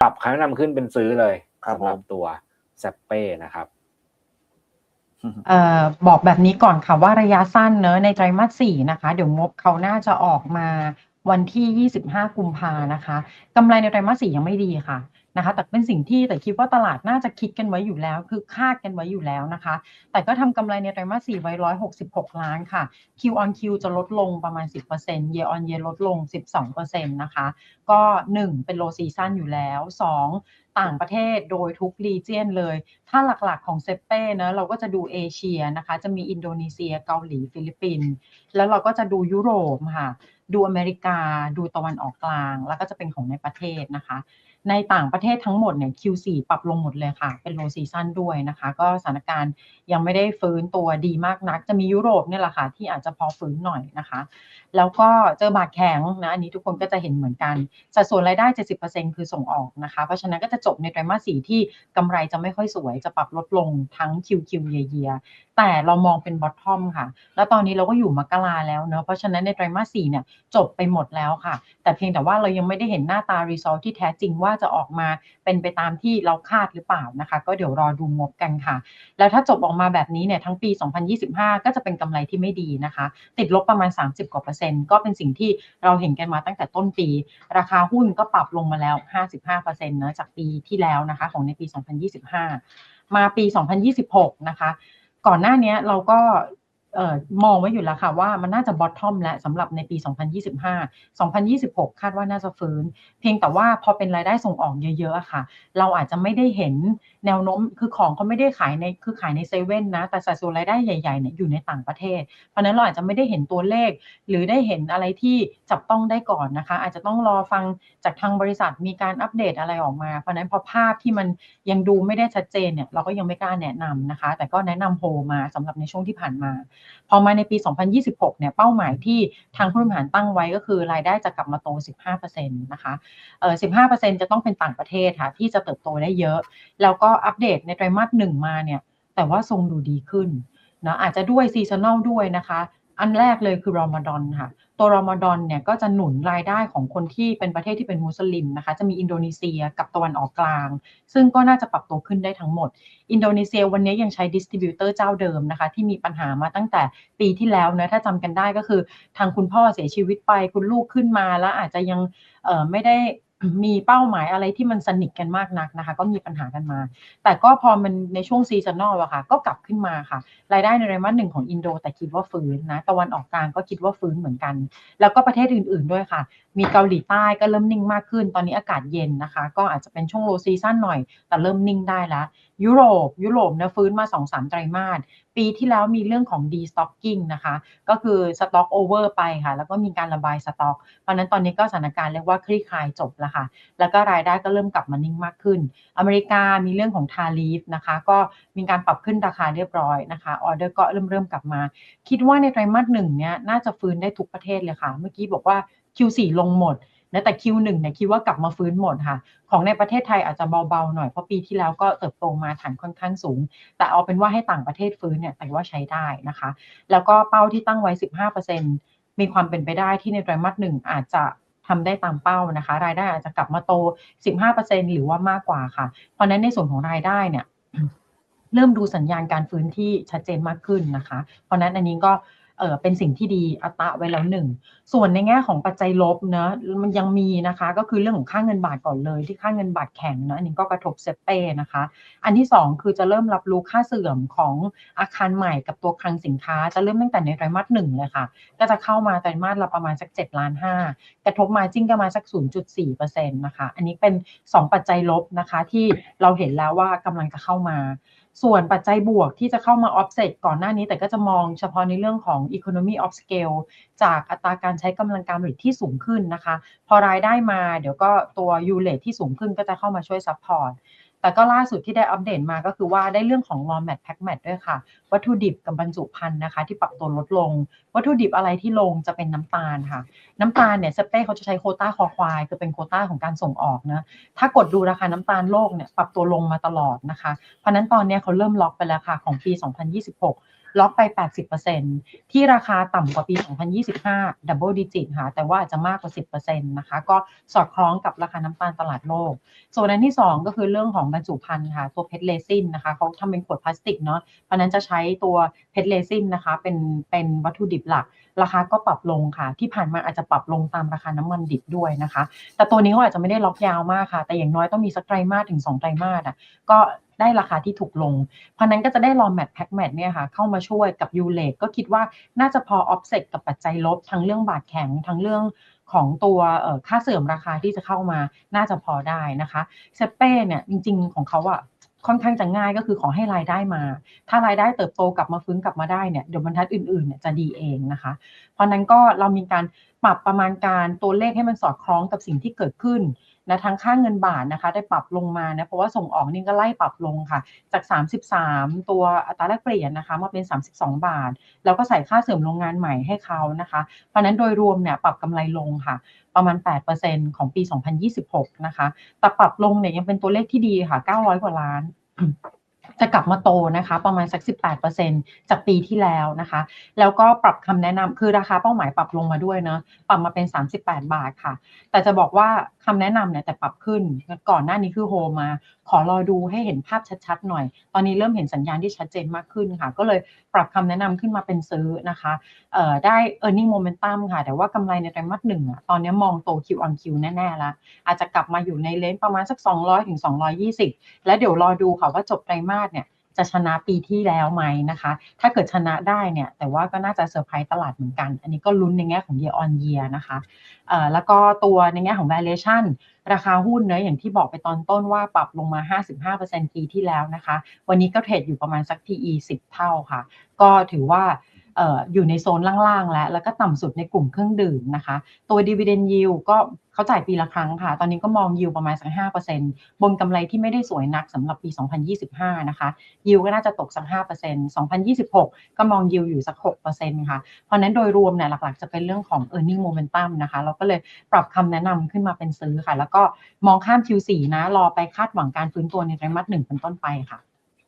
ปรับครั้งนำขึ้นเป็นซื้อเลยครับสำหรับผมตัวแซปเป้นะครับเอ่อบอกแบบนี้ก่อนค่ะว่าระยะสั้นเนอะในไตรมาสสี่นะคะ เดี๋ยวงบเขาน่าจะออกมาวันที่ 25 กุมภานะคะกำไรในไตรมาสสี่ยังไม่ดีค่ะ นะคะแต่เป็นสิ่งที่แต่คิดว่าตลาดน่าจะคิดกันไว้อยู่แล้ว คือคาดกันไว้อยู่แล้วนะคะ แต่ก็ทำกำไรในไตรมาสสี่ไว้166ล้านค่ะ Q on Q จะลดลงประมาณ 10% Year on Year ลดลง 12%นะคะ ก็ 1 เป็น low season อยู่แล้ว 2 ต่างประเทศโดยทุก region เลย ถ้าหลักๆของเซเป้นะเราก็จะดูเอเชียนะคะ จะมีอินโดนีเซียเกาหลีฟิลิปปินส์แล้วเราก็จะดูยุโรปค่ะ ดูอเมริกา ดูตะวันออกกลาง แล้วก็จะเป็นของในประเทศนะคะ ในต่างประเทศทั้งหมดเนี่ย Q4 ปรับลงหมดเลยค่ะ เป็น low season ด้วยนะคะ ก็สถานการณ์ยังไม่ได้ฟื้นตัวดีมากนัก จะมียุโรปเนี่ยแหละค่ะ ที่อาจจะพอฟื้นหน่อยนะคะ แล้วก็เจอบาทแข็งนะ อันนี้ทุกคนก็จะเห็นเหมือนกัน สัดส่วนรายได้ 70%คือส่งออกนะคะ เพราะฉะนั้นก็จะจบในไตรมาสสี่ที่กำไรจะไม่ค่อยสวย จะปรับลดลงทั้ง QQ year year แต่เรามองเป็น bottom ค่ะ แล้วตอนนี้เราก็อยู่มกราแล้วเนอะเพราะฉะนั้นในไตรมาสสี่เนี่ยจบไปหมดแล้วค่ะ แต่เพียงแต่ว่าเรายังไม่ได้เห็นหน้าตา result ที่แท้จริงว่าจะออกมาเป็นไปตามที่เราคาดหรือเปล่านะคะ ก็เดี๋ยวรอดูงบกันค่ะ แล้วถ้าจบออกมาแบบนี้เนี่ยทั้งปี 2025 ก็จะเป็นกำไรที่ไม่ดีนะคะ ติดลบประมาณ 30 กว่าเปอร์เซ็นต์ก็เป็นสิ่งที่เราเห็นกันมาตั้งแต่ต้นปี ราคาหุ้นก็ปรับลงมาแล้ว 55%นต์นะจากปีที่แล้วนะคะ ของในปี 2025 มาปี 2026 นะคะ ก่อนหน้านี้เราก็ มองไว้อยู่แล้วค่ะว่ามันน่าจะบอททอมแล้วสำหรับในปี 2025 2026 คาดว่าน่าจะฟื้น เพียงแต่ว่าพอเป็นรายได้ส่งออกเยอะๆค่ะ เราอาจจะไม่ได้เห็นแนวโน้มคือของเขาไม่ได้ขายในคือขายในเซเว่นนะ แต่สัดส่วนรายได้ใหญ่ๆเนี่ยอยู่ในต่างประเทศ เพราะนั้นเราอาจจะไม่ได้เห็นตัวเลข หรือได้เห็นอะไรที่จับต้องได้ก่อนนะคะ อาจจะต้องรอฟังจากทางบริษัทมีการอัปเดตอะไรออกมา เพราะฉะนั้นพอภาพที่มันยังดูไม่ได้ชัดเจนเนี่ยเราก็ยังไม่กล้าแนะนำนะคะ แต่ก็แนะนำโฮมาสำหรับในช่วงที่ผ่านมาพอมาในปี 2026 เนี่ยเป้าหมายที่ทางผู้บริหารตั้งไว้ก็คือรายได้จะกลับมาโต 15%นะคะเออ15%จะต้องเป็นต่างประเทศค่ะที่จะเติบโตได้เยอะ แล้วก็อัปเดตในไตรมาสหนึ่งมาเนี่ยแต่ว่าทรงดูดีขึ้นนะอาจจะด้วยซีซันแนลด้วยนะคะ อันแรกเลยคือรอมฎอนค่ะ ตัวรอมฎอนเนี่ยก็จะหนุนรายได้ของคนที่เป็นประเทศที่เป็นมุสลิมนะคะ จะมีอินโดนีเซียกับตะวันออกกลาง ซึ่งก็น่าจะปรับตัวขึ้นได้ทั้งหมด อินโดนีเซียวันนี้ยังใช้ดิสติบิวเตอร์เจ้าเดิมนะคะ ที่มีปัญหามาตั้งแต่ปีที่แล้วนะถ้าจำกันได้ก็คือทางคุณพ่อเสียชีวิตไปคุณลูกขึ้นมาแล้วอาจจะยังไม่ได้ มีเป้าหมายอะไรที่มันสนิทกันมากนักนะคะ ก็มีปัญหากันมา แต่ก็พอมันในช่วงซีซันนอลอะค่ะ ก็กลับขึ้นมาค่ะ รายได้ในไตรมาสหนึ่งของอินโด แต่คิดว่าฟื้นนะตะวันออกกลางก็คิดว่าฟื้นเหมือนกัน แล้วก็ประเทศอื่นๆด้วยค่ะ มีเกาหลีใต้ก็เริ่มนิ่งมากขึ้น ตอนนี้อากาศเย็นนะคะ ก็อาจจะเป็นช่วงโลซีซันหน่อย แต่เริ่มนิ่งได้แล้วยุโรปยุโรปเนี่ยฟื้นมา2-3ไตรมาส ปีที่แล้วมีเรื่องของ destocking นะคะ ก็คือสต็อกโอเวอร์ไปค่ะ แล้วก็มีการระบายสต็อก เพราะฉะนั้นตอนนี้ก็สถานการณ์เรียกว่าคลี่คลายจบแล้วค่ะ แล้วก็รายได้ก็เริ่มกลับมานิ่งมากขึ้น อเมริกามีเรื่องของทารีฟนะคะ ก็มีการปรับขึ้นราคาเรียบร้อยนะคะ ออเดอร์ก็เริ่มเริ่มกลับมา คิดว่าในไตรมาสหนึ่งเนี้ยน่าจะฟื้นได้ทุกประเทศเลยค่ะ เมื่อกี้บอกว่า Q4 ลงหมด นะแต่ Q1 เนี่ยคิดว่ากลับมาฟื้นหมดค่ะ ของในประเทศไทยอาจจะเบาๆหน่อยเพราะปีที่แล้วก็เติบโตมาฐานค่อนข้างสูง แต่เอาเป็นว่าให้ต่างประเทศฟื้นเนี่ยแต่ว่าใช้ได้นะคะ แล้วก็เป้าที่ตั้งไว้ 15%มีความเป็นไปได้ที่ในไตรมาสหนึ่งอาจจะทำได้ตามเป้านะคะ รายได้อาจจะกลับมาโต 15%หรือว่ามากกว่าค่ะ เพราะนั้นในส่วนของรายได้เนี่ยเริ่มดูสัญญาณการฟื้นที่ชัดเจนมากขึ้นนะคะ เพราะนั้นอันนี้ก็ เออเป็นสิ่งที่ดีอัตราไว้แล้วหนึ่งส่วนในแง่ของปัจจัยลบเนะมันยังมีนะคะ ก็คือเรื่องของค่าเงินบาทก่อนเลย ที่ค่าเงินบาทแข็งนะอันนี้ก็กระทบเซเป้นะคะ อันที่สองคือจะเริ่มรับรู้ค่าเสื่อมของอาคารใหม่กับตัวคลังสินค้า จะเริ่มตั้งแต่ในไตรมาสหนึ่งเลยค่ะ ก็จะเข้ามาไตรมาสละประมาณสัก7ล้านห้ากระทบมาจิ้งก็มาสัก 0.4%นะคะ อันนี้เป็น 2 ปัจจัยลบนะคะที่เราเห็นแล้วว่ากำลังจะเข้ามา ส่วนปัจจัยบวกที่จะเข้ามา offset ก่อนหน้านี้แต่ก็จะมองเฉพาะในเรื่องของ economy of scale จากอัตราการใช้กำลังการผลิตที่สูงขึ้นนะคะ พอรายได้มาเดี๋ยวก็ตัว u l e t ที่สูงขึ้นก็จะเข้ามาช่วยซัพพอร์ต แต่ก็ล่าสุดที่ได้อัปเดตมาก็คือว่าได้เรื่องของ raw mat pack mat ด้วยค่ะ วัตถุดิบกับบรรจุภัณฑ์นะคะ ที่ปรับตัวลดลง วัตถุดิบอะไรที่ลงจะเป็นน้ำตาลค่ะ น้ำตาลเนี่ยสเป้เขาจะใช้โคต้าคอควายคือเป็นโคต้าของการส่งออกนะถ้ากดดูราคาน้ำตาลโลกเนี่ยปรับตัวลงมาตลอดนะคะ เพราะนั้นตอนนี้เขาเริ่มล็อกไปแล้วค่ะของปี 2026 ล็อกไป 80%ที่ราคาต่ำกว่าปี 2025 double digit ค่ะ แต่ว่าอาจจะมากกว่า 10%นะคะ ก็สอดคล้องกับราคาน้ำตาลตลาดโลก ส่วนอันที่ 2 ก็คือเรื่องของบรรจุภัณฑ์ค่ะ ตัวเพชรเลซินนะคะเขาทำเป็นขวดพลาสติกเนาะ เพราะฉะนั้นจะใช้ตัวเพชรเลซินนะคะ เป็น เป็นวัตถุดิบหลัก ราคาก็ปรับลงค่ะ ที่ผ่านมาอาจจะปรับลงตามราคาน้ำมันดิบด้วยนะคะ แต่ตัวนี้เขาอาจจะไม่ได้ล็อกยาวมากค่ะ แต่อย่างน้อยต้องมีสักไตรมาสถึง2ไตรมาสอะ ก็ ได้ราคาที่ถูกลง เพราะนั้นก็จะได้รอแมทแพ็กแมทเนี่ยค่ะเข้ามาช่วยกับยูเลกก็คิดว่าน่าจะพอออฟเซตกับปัจจัยลบทั้งเรื่องบาทแข็งทั้งเรื่องของตัวค่าเสื่อมราคาที่จะเข้ามาน่าจะพอได้นะคะเซเป้เนี่ยจริง ๆ ของเขาอะค่อนข้างจะง่ายก็คือขอให้รายได้มา ถ้ารายได้เติบโตกลับมาฟื้นกลับมาได้เนี่ยเดี๋ยวบรรทัดอื่นๆเนี่ยจะดีเองนะคะ เพราะนั้นก็เรามีการปรับประมาณการตัวเลขให้มันสอดคล้องกับสิ่งที่เกิดขึ้น นะทั้งค่าเงินบาทนะคะ ได้ปรับลงมานะเพราะว่าส่งออกนี่ก็ไล่ปรับลงค่ะ จาก 33 ตัวอัตราแลกเปลี่ยนนะคะมาเป็น 32 บาท แล้วก็ใส่ค่าเสริมโรงงานใหม่ให้เขานะคะ เพราะนั้นโดยรวมเนี่ยปรับกำไรลงค่ะ ประมาณ 8%ของปี 2026 นะคะ แต่ปรับลงเนี่ยยังเป็นตัวเลขที่ดีค่ะ 900 กว่าล้านจะกลับมาโตนะคะ ประมาณสัก 18%จากปีที่แล้วนะคะ แล้วก็ปรับคำแนะนำคือราคาเป้าหมายปรับลงมาด้วยเนาะปรับมาเป็น 38 บาทค่ะ แต่จะบอกว่าคำแนะนำเนี่ยแต่ปรับขึ้น ก่อนหน้านี้คือโฮมา ขอรอดูให้เห็นภาพชัดๆหน่อย ตอนนี้เริ่มเห็นสัญญาณที่ชัดเจนมากขึ้นค่ะ ก็เลยปรับคำแนะนำขึ้นมาเป็นซื้อนะคะเอ่อได้ e a r n i n g momentum ค่ะ แต่ว่ากำไรในไตรมาสหนึ่งอะตอนนี้มองโต Q on Q แน่ๆแล้วอาจจะกลับมาอยู่ในเลนประมาณสัก 200ถึง220 แล้วเดี๋ยวรอดูค่ะว่าจบไตรมาสเนี่ย จะชนะปีที่แล้วไหมนะคะ ถ้าเกิดชนะได้เนี่ย แต่ว่าก็น่าจะเซอร์ไพรส์ตลาดเหมือนกัน อันนี้ก็ลุ้นในแง่ของ year on year นะคะเอ่อแล้วก็ตัวในแง่ของ valuation ราคาหุ้นเนอะอย่างที่บอกไปตอนต้นว่าปรับลงมา 55%ปีที่แล้วนะคะ วันนี้ก็เทรดอยู่ประมาณสัก PE 10 เท่าค่ะ ก็ถือว่า อยู่ในโซนล่างๆ แล้ว แล้วก็ต่ำสุดในกลุ่มเครื่องดื่มนะคะ ตัว dividend yield ก็เขาจ่ายปีละครั้งค่ะ ตอนนี้ก็มอง yield ประมาณสัก5%บนกำไรที่ไม่ได้สวยนักสำหรับปี 2025 นะคะ yield ก็น่าจะตกสัก5% 2026 ก็มอง yield อยู่สัก 6%ค่ะ เพราะฉะนั้นโดยรวมเนี่ยหลักๆ จะเป็นเรื่องของ earning momentum นะคะ เราก็เลยปรับคำแนะนำขึ้นมาเป็นซื้อค่ะ แล้วก็มองข้าม Q4 นะ รอไปคาดหวังการฟื้นตัวในไตรมาสหนึ่งเป็นต้นไปค่ะ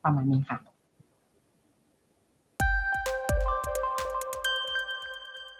ประมาณนี้ค่ะ